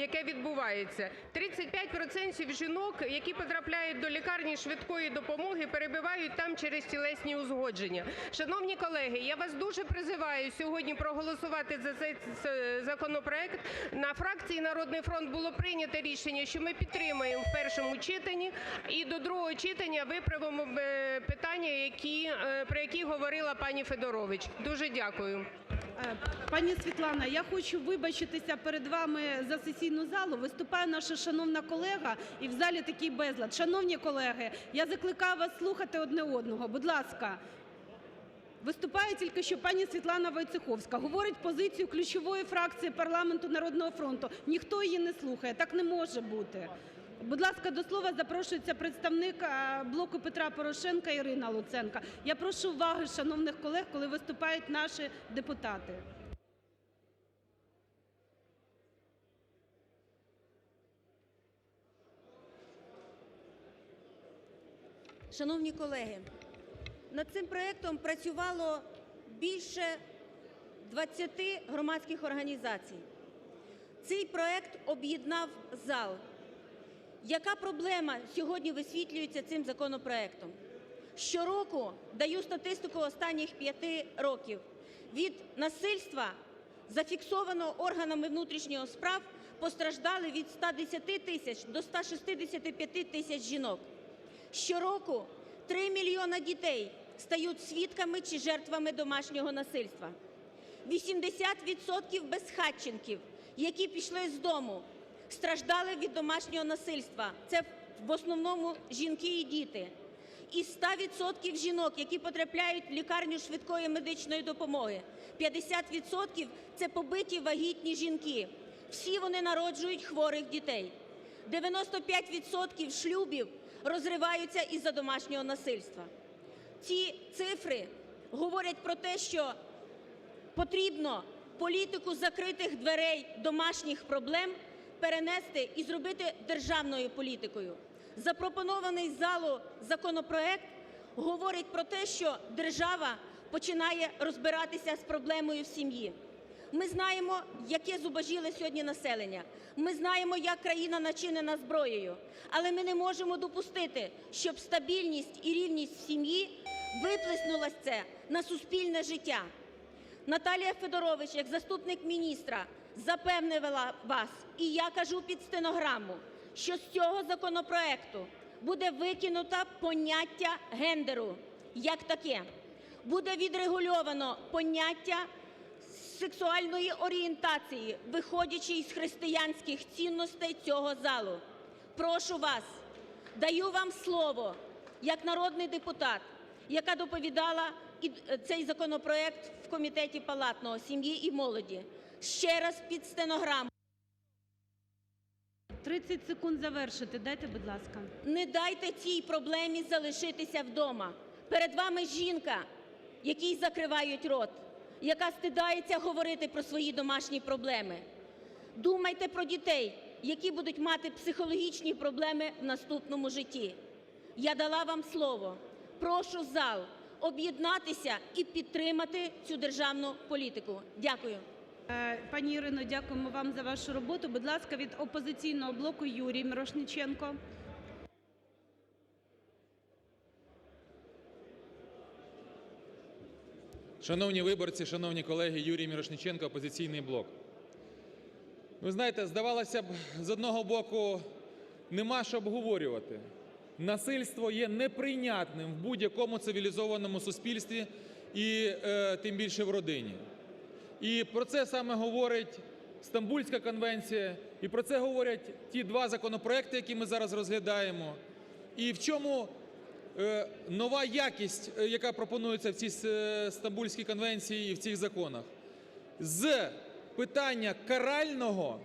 яке відбувається. 35 процентів жінок, які потрапляють до лікарні швидкої допомоги, перебувають там через тілесні ушкодження. Шановні колеги, я вас дуже призиваю сьогодні проголосувати за цей законопроект. На фракції "Народний фронт" було прийнято рішення, що ми підтримаємо в першому читанні і до другого читання виправимо питання, які, про які говорила пані Федорович. Дуже дякую. Пані Світлана, я хочу вибачитися перед вами за сесійну залу. Виступає наша шановна колега і в залі такий безлад. Шановні колеги, я закликаю вас слухати одне одного. Будь ласка. Виступає тільки що пані Світлана Войцеховська, говорить позицію ключової фракції парламенту "Народного фронту". Ніхто її не слухає. Так не може бути. Будь ласка, до слова запрошується представник "Блоку Петра Порошенка" Ірина Луценко. Я прошу уваги шановних колег, коли виступають наші депутати. Шановні колеги, над цим проектом працювало більше 20 громадських організацій. Цей проект об'єднав зал. Яка проблема сьогодні висвітлюється цим законопроектом? Щороку, даю статистику останніх 5 років, від насильства, зафіксованого органами внутрішніх справ, постраждали від 110 тисяч до 165 тисяч жінок. Щороку 3 мільйони дітей стають свідками чи жертвами домашнього насильства. 80 відсотків безхатченків, які пішли з дому, страждали від домашнього насильства. Це в основному жінки і діти. І 100 відсотків жінок, які потрапляють в лікарню швидкої медичної допомоги, 50 відсотків – це побиті вагітні жінки. Всі вони народжують хворих дітей. 95 відсотків шлюбів розриваються із-за домашнього насильства. Ці цифри говорять про те, що потрібно політику закритих дверей домашніх проблем перенести і зробити державною політикою. Запропонований залу законопроект говорить про те, що держава починає розбиратися з проблемою в сім'ї. Ми знаємо, яке зубожіле сьогодні населення. Ми знаємо, як країна начинена зброєю. Але ми не можемо допустити, щоб стабільність і рівність в сім'ї виплеснулось це на суспільне життя. Наталія Федорович як заступник міністра запевнила вас, і я кажу під стенограму, що з цього законопроекту буде викинуто поняття гендеру як таке. Буде відрегульовано поняття сексуальної орієнтації, виходячи із християнських цінностей цього залу. Прошу вас, даю вам слово як народний депутат, яка доповідала цей законопроект в Комітеті палатного сім'ї і молоді. Ще раз під стенограму. 30 секунд завершити дайте, будь ласка. Не дайте цій проблемі залишитися вдома. Перед вами жінка, якій закривають рот, яка стидається говорити про свої домашні проблеми. Думайте про дітей, які будуть мати психологічні проблеми в наступному житті. Я дала вам слово. Прошу зал об'єднатися і підтримати цю державну політику. Дякую. Пані Ірино, дякуємо вам за вашу роботу. Будь ласка, від "Опозиційного блоку" Юрій Мірошниченко. Шановні виборці, шановні колеги! Юрій Мірошниченко, "Опозиційний блок". Ви знаєте, здавалося б, з одного боку, нема що обговорювати. Насильство є неприйнятним в будь-якому цивілізованому суспільстві і тим більше в родині. І про це саме говорить Стамбульська конвенція, і про це говорять ті два законопроекти, які ми зараз розглядаємо. І в чому нова якість, яка пропонується в цій Стамбульській конвенції і в цих законах? З питання карального,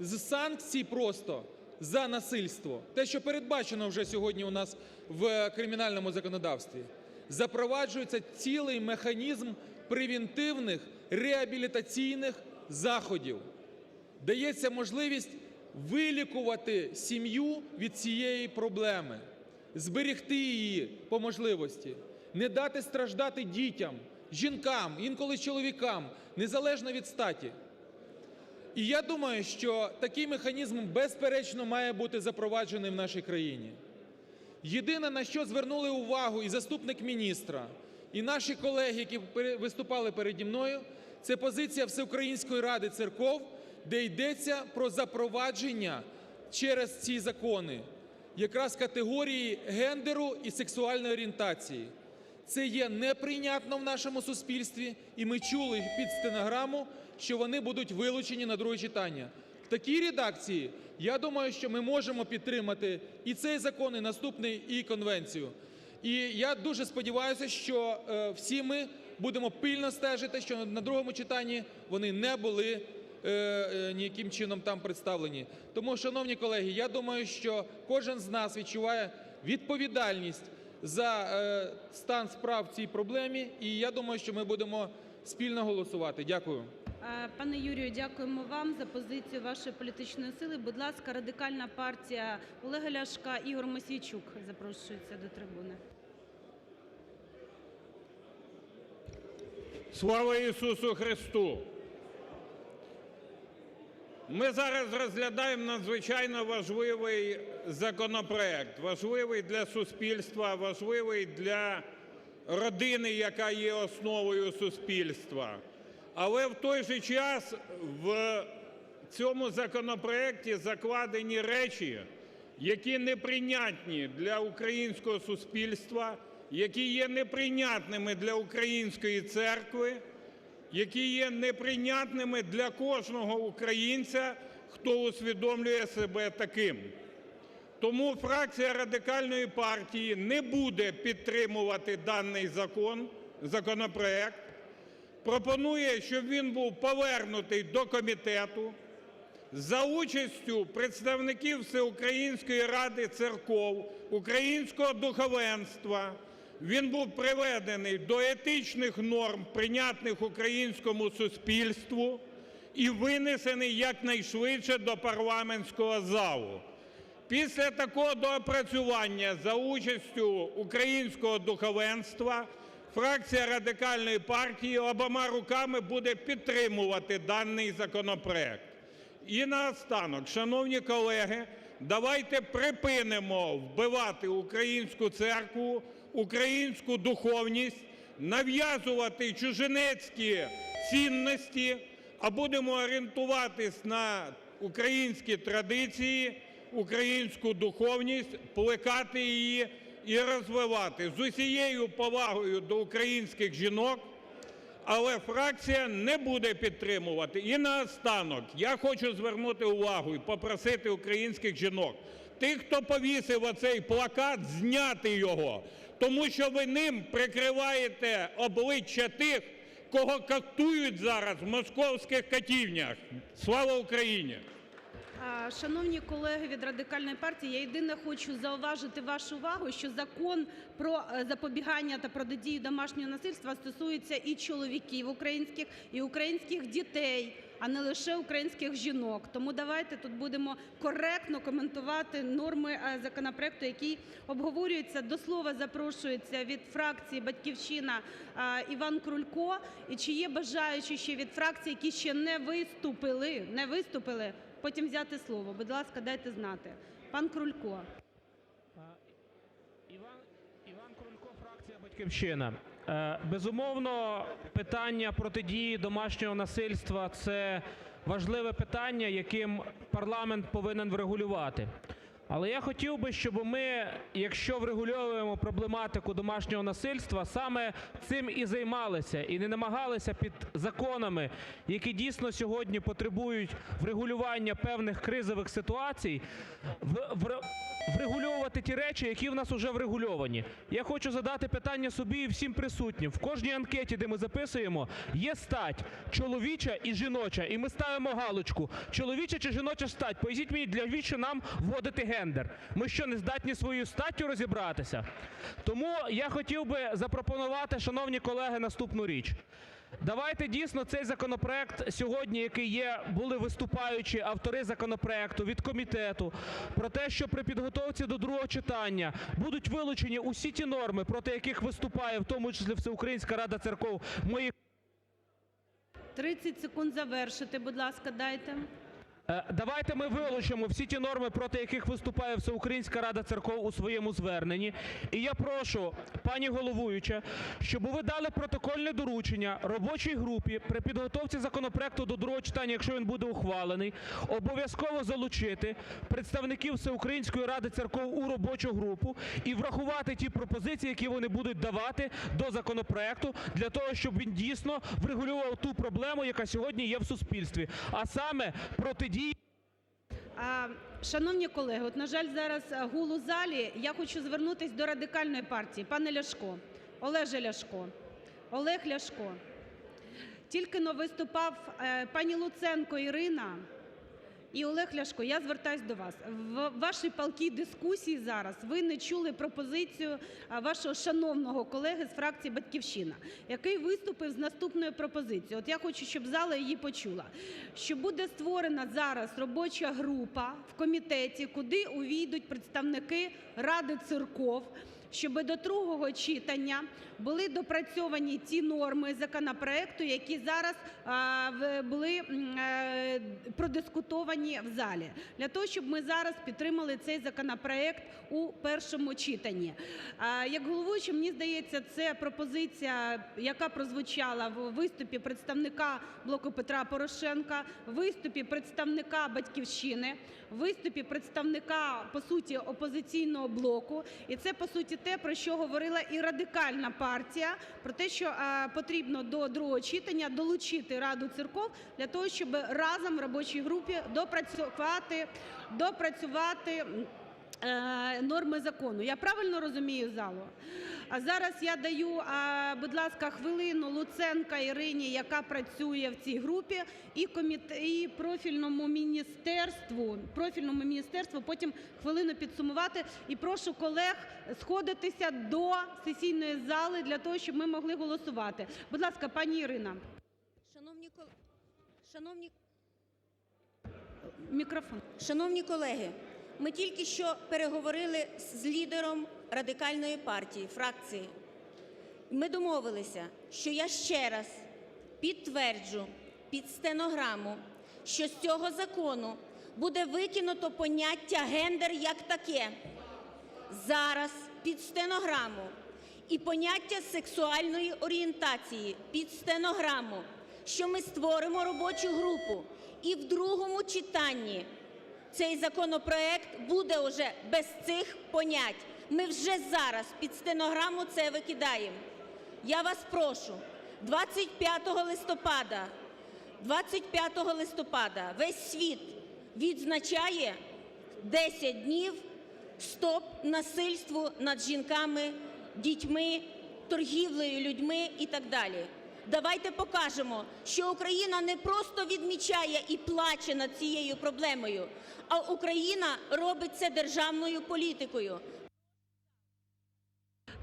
з санкцій просто за насильство, те, що передбачено вже сьогодні у нас в кримінальному законодавстві, запроваджується цілий механізм превентивних реабілітаційних заходів. Дається можливість вилікувати сім'ю від цієї проблеми, зберегти її по можливості, не дати страждати дітям, жінкам, інколи чоловікам, незалежно від статі. І я думаю, що такий механізм, безперечно, має бути запроваджений в нашій країні. Єдине, на що звернули увагу і заступник міністра, і наші колеги, які виступали переді мною, це позиція Всеукраїнської ради церков, де йдеться про запровадження через ці закони якраз категорії гендеру і сексуальної орієнтації. Це є неприйнятно в нашому суспільстві, і ми чули під стенограму, що вони будуть вилучені на друге читання. В такій редакції, я думаю, що ми можемо підтримати і цей закон, і наступний, і конвенцію. І я дуже сподіваюся, що е, всі ми будемо пильно стежити, що на другому читанні вони не були е, е, ніяким чином там представлені. Тому, шановні колеги, я думаю, що кожен з нас відчуває відповідальність за стан справ в цій проблемі, і я думаю, що ми будемо спільно голосувати. Дякую. Е, Пане Юрію, дякуємо вам за позицію вашої політичної сили. Будь ласка, радикальна партія Олега Ляшка, Ігор Мосійчук запрошується до трибуни. Слава Ісусу Христу! Ми зараз розглядаємо надзвичайно важливий законопроект, важливий для суспільства, важливий для родини, яка є основою суспільства. Але в той же час в цьому законопроекті закладені речі, які неприйнятні для українського суспільства, які є неприйнятними для української церкви, які є неприйнятними для кожного українця, хто усвідомлює себе таким. Тому фракція Радикальної партії не буде підтримувати даний закон, законопроект. Пропонує, щоб він був повернутий до комітету за участю представників Всеукраїнської ради церков, українського духовенства. Він був приведений до етичних норм, прийнятних українському суспільству, і винесений якнайшвидше до парламентського залу. Після такого доопрацювання за участю українського духовенства фракція Радикальної партії обома руками буде підтримувати даний законопроект. І наостанок, шановні колеги, давайте припинимо вбивати українську церкву, українську духовність, нав'язувати чужинецькі цінності, а будемо орієнтуватись на українські традиції, українську духовність, плекати її і розвивати з усією повагою до українських жінок. Але фракція не буде підтримувати. І наостанок я хочу звернути увагу і попросити українських жінок, тих, хто повісив оцей плакат, зняти його, тому що ви ним прикриваєте обличчя тих, кого катують зараз в московських катівнях. Слава Україні! Шановні колеги від Радикальної партії, я єдине хочу зауважити вашу увагу, що закон про е, запобігання та протидію домашнього насильства стосується і чоловіків українських, і українських дітей, а не лише українських жінок. Тому давайте тут будемо коректно коментувати норми е, законопроекту, який обговорюється. До слова запрошується від фракції "Батьківщина" е, Іван Крулько. І чи є бажаючі ще від фракцій, які ще не виступили, не виступили, потім взяти слово. Будь ласка, дайте знати. Пан Крулько. Іван, Іван Крулько, фракція Батьківщина. Е, Безумовно, питання протидії домашнього насильства – це важливе питання, яким парламент повинен врегулювати. Але я хотів би, щоб ми, якщо врегульовуємо проблематику домашнього насильства, саме цим і займалися, і не намагалися під законами, які дійсно сьогодні потребують врегулювання певних кризових ситуацій, врегульовувати ті речі, які в нас уже врегульовані. Я хочу задати питання собі і всім присутнім. В кожній анкеті, де ми записуємо, є стать чоловіча і жіноча, і ми ставимо галочку: чоловіча чи жіноча стать. Поясніть мені, для віщо нам вводити гендер? Ми що, не здатні своєю статтю розібратися? Тому я хотів би запропонувати, шановні колеги, наступну річ. Давайте дійсно цей законопроект сьогодні, який є, були виступаючі автори законопроекту від комітету, про те, що при підготовці до другого читання будуть вилучені усі ті норми, проти яких виступає, в тому числі Всеукраїнська рада церков, мої 30 секунд завершити, будь ласка, дайте. Е, Давайте ми вилучимо всі ті норми, проти яких виступає Всеукраїнська Рада Церков у своєму зверненні. І я прошу, пані головуюча, щоб ви дали протокольне доручення робочій групі при підготовці законопроекту до другого читання, якщо він буде ухвалений, обов'язково залучити представників Всеукраїнської Ради Церков у робочу групу і врахувати ті пропозиції, які вони будуть давати до законопроекту, для того, щоб він дійсно врегулював ту проблему, яка сьогодні є в суспільстві, а саме протидії А, Шановні колеги, от, на жаль, зараз е, гул у залі. Я хочу звернутися до Радикальної партії. Пане Ляшко, Олеже Ляшко, Олег Ляшко. Тільки но виступав е, пані Луценко Ірина і Олег Ляшко. Я звертаюсь до вас. В вашій палкій дискусії зараз ви не чули пропозицію вашого шановного колеги з фракції "Батьківщина", який виступив з наступною пропозицією. От я хочу, щоб зала її почула. Що буде створена зараз робоча група в комітеті, куди увійдуть представники Ради церков, щоб до другого читання були допрацьовані ті норми законопроекту, які зараз були е, продискутовані в залі, для того, щоб ми зараз підтримали цей законопроект у першому читанні. Як головуюча, мені здається, це пропозиція, яка прозвучала в виступі представника блоку Петра Порошенка, в виступі представника "Батьківщини", в виступі представника по суті опозиційного блоку. І це по суті те, про що говорила і радикальна партія, про те, що е, потрібно до другого читання долучити Раду церков для того, щоб разом в робочій групі допрацювати, норми закону. Я правильно розумію залу? А зараз я даю, будь ласка, хвилину Луценка Ірині, яка працює в цій групі, і профільному міністерству, профільному міністерству потім хвилину підсумувати. І прошу колег сходитися до сесійної зали для того, щоб ми могли голосувати. Будь ласка, пані Ірина, Шановні Шановні мікрофон. Шановні колеги, ми тільки що переговорили з лідером радикальної партії, фракції. Ми домовилися, що я ще раз підтверджу під стенограму, що з цього закону буде викинуто поняття гендер як таке. Зараз під стенограму і поняття сексуальної орієнтації під стенограму, що ми створимо робочу групу і в другому читанні цей законопроект буде уже без цих понять. Ми вже зараз під стенограму це викидаємо. Я вас прошу, 25 листопада, 25 листопада весь світ відзначає 10 днів стоп насильству над жінками, дітьми, торгівлею людьми і так далі. Давайте покажемо, що Україна не просто відмічає і плаче над цією проблемою, а Україна робить це державною політикою.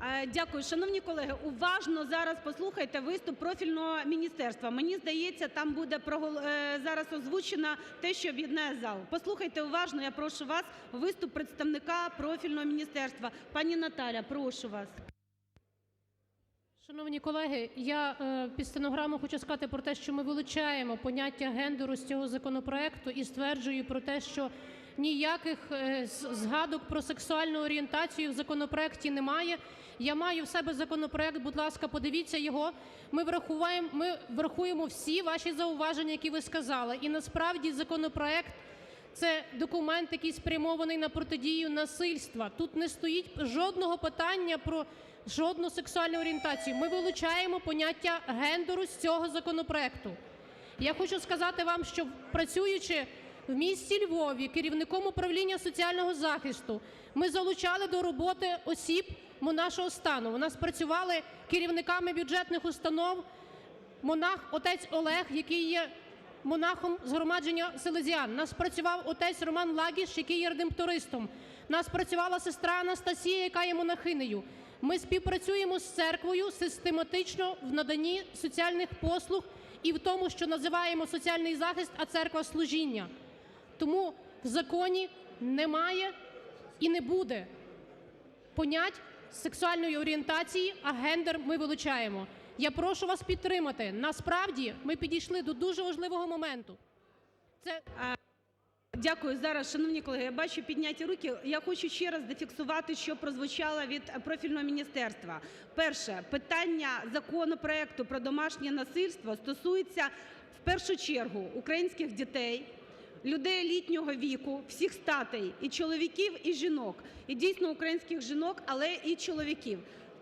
Е, Дякую. Шановні колеги, уважно зараз послухайте виступ профільного міністерства. Мені здається, там буде е, зараз озвучено те, що об'єднає зал. Послухайте уважно, я прошу вас, виступ представника профільного міністерства. Пані Наталя, прошу вас. Шановні колеги, я е, під стенограму хочу сказати про те, що ми вилучаємо поняття гендеру з цього законопроекту і стверджую про те, що ніяких е, згадок про сексуальну орієнтацію в законопроекті немає. Я маю в себе законопроект, будь ласка, подивіться його. Ми врахуємо, ми врахуємо всі ваші зауваження, які ви сказали. І насправді законопроект це документ, який спрямований на протидію насильства. Тут не стоїть жодного питання про жодну сексуальну орієнтацію. Ми вилучаємо поняття гендеру з цього законопроекту. Я хочу сказати вам, що працюючи в місті Львові керівником управління соціального захисту, ми залучали до роботи осіб монашого стану. У нас працювали керівниками бюджетних установ, монах отець Олег, який є монахом згромадження Селезіан. Нас працював отець Роман Лагіш, який є редемптористом. Нас працювала сестра Анастасія, яка є монахинею. Ми співпрацюємо з церквою систематично в наданні соціальних послуг і в тому, що називаємо соціальний захист, а церква служіння. Тому в законі немає і не буде понять сексуальної орієнтації, а гендер ми вилучаємо. Я прошу вас підтримати. Насправді ми підійшли до дуже важливого моменту. Це Дякую. Зараз, шановні колеги, я бачу підняті руки. Я хочу ще раз зафіксувати, що прозвучало від профільного міністерства. Перше, питання законопроекту про домашнє насильство стосується в першу чергу українських дітей, людей літнього віку, всіх статей, і чоловіків, і жінок, і дійсно українських жінок, але і чоловіків.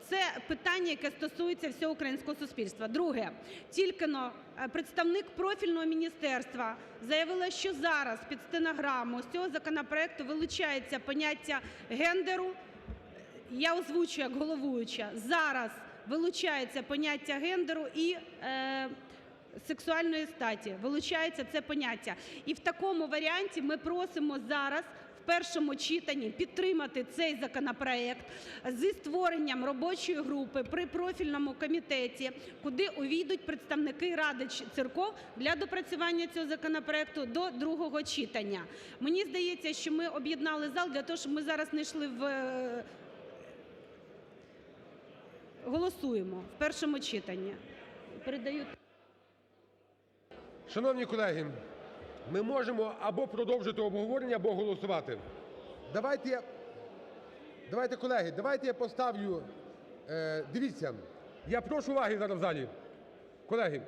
Це питання, яке стосується всього українського суспільства. Друге, тільки но е, представник профільного міністерства заявила, що зараз під стенограму з цього законопроекту вилучається поняття гендеру. Я озвучую як головуюча. Зараз вилучається поняття гендеру і е, сексуальної статі. Вилучається це поняття. І в такому варіанті ми просимо зараз першому читанні підтримати цей законопроект зі створенням робочої групи при профільному комітеті, куди увійдуть представники Ради церков для допрацювання цього законопроекту до другого читання. Мені здається, що ми об'єднали зал для того, щоб ми зараз не йшли в е, Голосуємо в першому читанні. Передаю. Шановні колеги, ми можемо або продовжити обговорення, або голосувати. Давайте, я- давайте, колеги, давайте я поставлю. Е, дивіться, я прошу уваги зараз в залі. Колеги,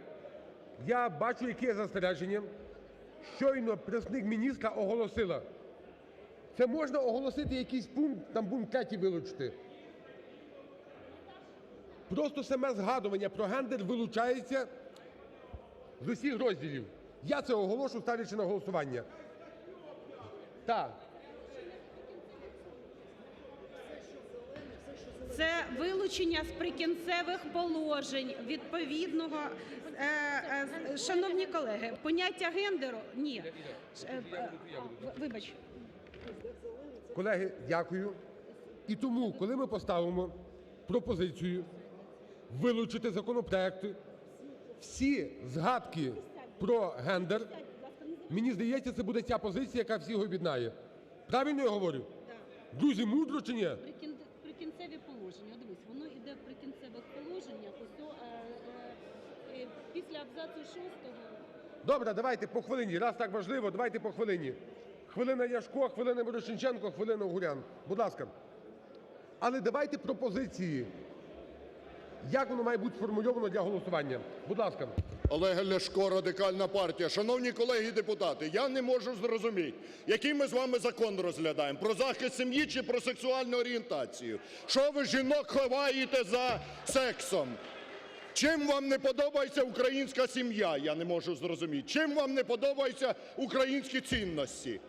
я бачу, яке є застереження. Щойно представник міністра оголосила. Це можна оголосити якийсь пункт, там пункт третій вилучити. Просто саме згадування про гендер вилучається з усіх розділів. Я це оголошу, ставлячи на голосування. Так. Це вилучення з прикінцевих положень відповідного. Е, е, шановні колеги, поняття гендеру ні. Е, Вибач. Колеги, дякую. І тому, коли ми поставимо пропозицію вилучити з законопроекту всі згадки про гендер, мені здається, це буде ця позиція, яка всіх об'єднає. Правильно я говорю? Друзі, мудро чи ні? Прикін- Прикінцеві положення. Дивись, воно йде в прикінцевих положеннях. О, е, е, після абзацу шостого. Добре, давайте по хвилині. Раз так важливо, давайте по хвилині. Хвилина Яшко, хвилина Мирошниченко, хвилина Угурян. Будь ласка. Але давайте пропозиції, як воно має бути сформульовано для голосування. Будь ласка. Олег Ляшко, Радикальна партія. Шановні колеги депутати, я не можу зрозуміти, який ми з вами закон розглядаємо: про захист сім'ї чи про сексуальну орієнтацію. Що ви жінок ховаєте за сексом? Чим вам не подобається українська сім'я? Я не можу зрозуміти. Чим вам не подобаються українські цінності?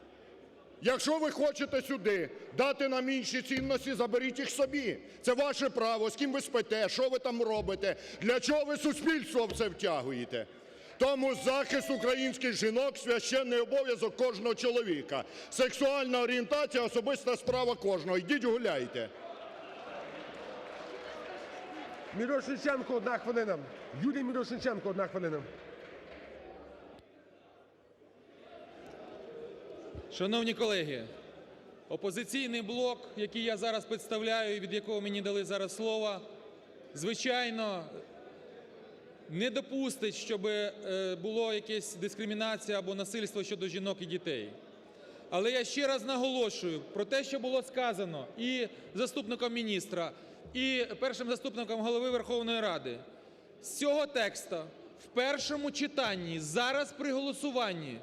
Якщо ви хочете сюди дати нам інші цінності, заберіть їх собі. Це ваше право, з ким ви спите, що ви там робите, для чого ви суспільство в це втягуєте. Тому захист українських жінок священний обов'язок кожного чоловіка. Сексуальна орієнтація особиста справа кожного. Йдіть гуляйте. Мірошниченко, одна хвилина. Юрій Мірошниченко, одна хвилина. Шановні колеги, опозиційний блок, який я зараз представляю і від якого мені дали зараз слово, звичайно, не допустить, щоб було якесь дискримінація або насильство щодо жінок і дітей. Але я ще раз наголошую про те, що було сказано і заступником міністра, і першим заступником Голови Верховної Ради. З цього тексту в першому читанні зараз при голосуванні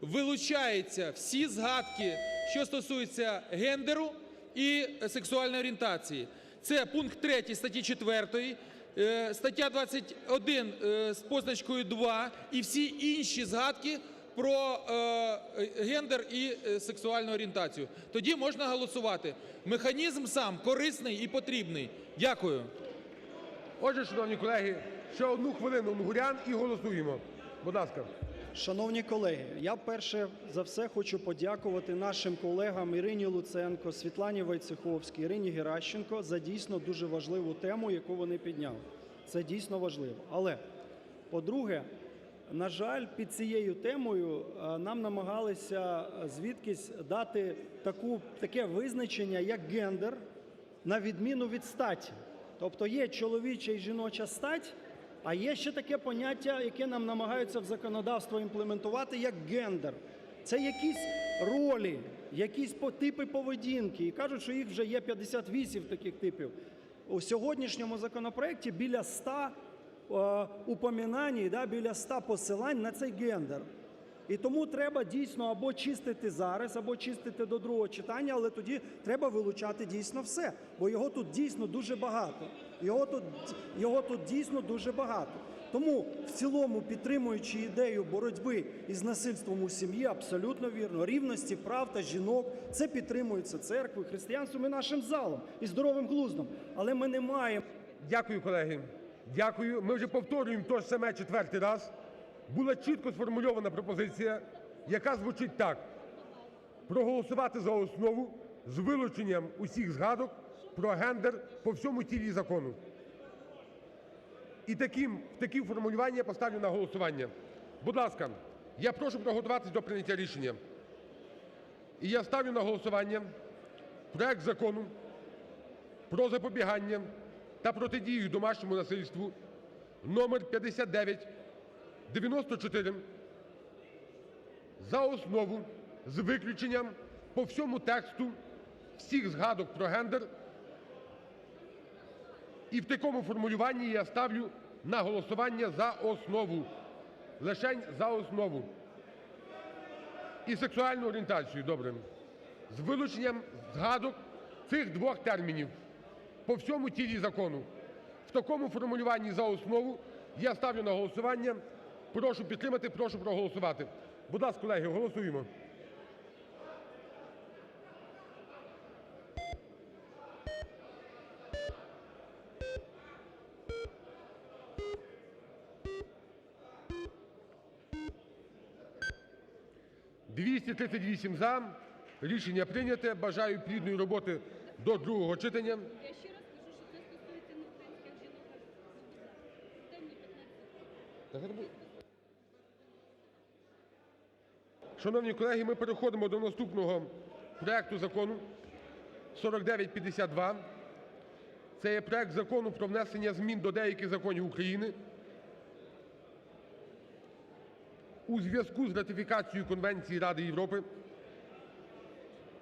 вилучаються всі згадки, що стосуються гендеру і сексуальної орієнтації. Це пункт 3 статті 4, е, стаття 21 е, з позначкою 2 і всі інші згадки про е, гендер і сексуальну орієнтацію. Тоді можна голосувати. Механізм сам корисний і потрібний. Дякую. Отже, шановні колеги, ще одну хвилину Унгурян і голосуємо. Будь ласка. Шановні колеги, я перше за все хочу подякувати нашим колегам Ірині Луценко, Світлані Войцеховській, Ірині Геращенко за дійсно дуже важливу тему, яку вони підняли. Це дійсно важливо. Але, по-друге, на жаль, під цією темою е, нам намагалися е, звідкись дати таку, таке визначення, як гендер, на відміну від статі. Тобто є чоловіча і жіноча стать, А є ще таке поняття, яке нам намагаються в законодавство імплементувати, як гендер. Це якісь ролі, якісь типи поведінки. І кажуть, що їх вже є 58 таких типів. У сьогоднішньому законопроекті біля 100 упомінань, упоминань, да, біля 100 посилань на цей гендер. І тому треба дійсно або чистити зараз, або чистити до другого читання, але тоді треба вилучати дійсно все, бо його тут дійсно дуже багато. Його тут, його тут дійсно дуже багато. Тому в цілому, підтримуючи ідею боротьби із насильством у сім'ї, абсолютно вірно, рівності прав та жінок, це підтримується церквою, християнством і нашим залом, і здоровим глуздом. Але ми не маємо. Дякую, колеги. Дякую. Ми вже повторюємо те ж саме четвертий раз. Була чітко сформульована пропозиція, яка звучить так: проголосувати за основу з вилученням усіх згадок про гендер по всьому тілі закону. І в таким формулюванні я поставлю на голосування. Будь ласка, я прошу приготуватись до прийняття рішення. І я ставлю на голосування проект закону про запобігання та протидію домашньому насильству номер 5994 за основу з виключенням по всьому тексту всіх згадок про гендер. І в такому формулюванні я ставлю на голосування за основу. Лишень за основу. І сексуальну орієнтацію, добре. З вилученням згадок цих двох термінів по всьому тілі закону. В такому формулюванні за основу я ставлю на голосування. Прошу підтримати, прошу проголосувати. Будь ласка, колеги, голосуємо. «238 – за». Рішення прийняте. Бажаю плідної роботи до другого читання. Я ще раз кажу, що це стосується не українських жінок. Шановні колеги, ми переходимо до наступного проекту закону 4952. Це є проект Закону про внесення змін до деяких законів України у зв'язку з ратифікацією Конвенції Ради Європи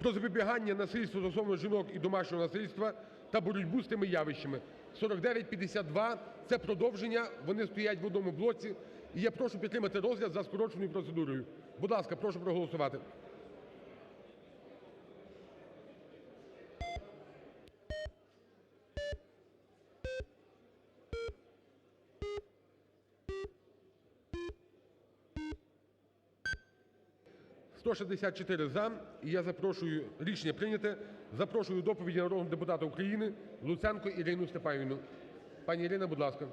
про запобігання насильству стосовно жінок і домашнього насильства та боротьбу з тими явищами. 4952 – це продовження, вони стоять в одному блоці. І я прошу підтримати розгляд за скороченою процедурою. Будь ласка, прошу проголосувати. «164 – за». І я запрошую, рішення прийняте. Запрошую до доповіді народного депутата України Луценко Ірину Степанівну. Пані Ірина, будь ласка.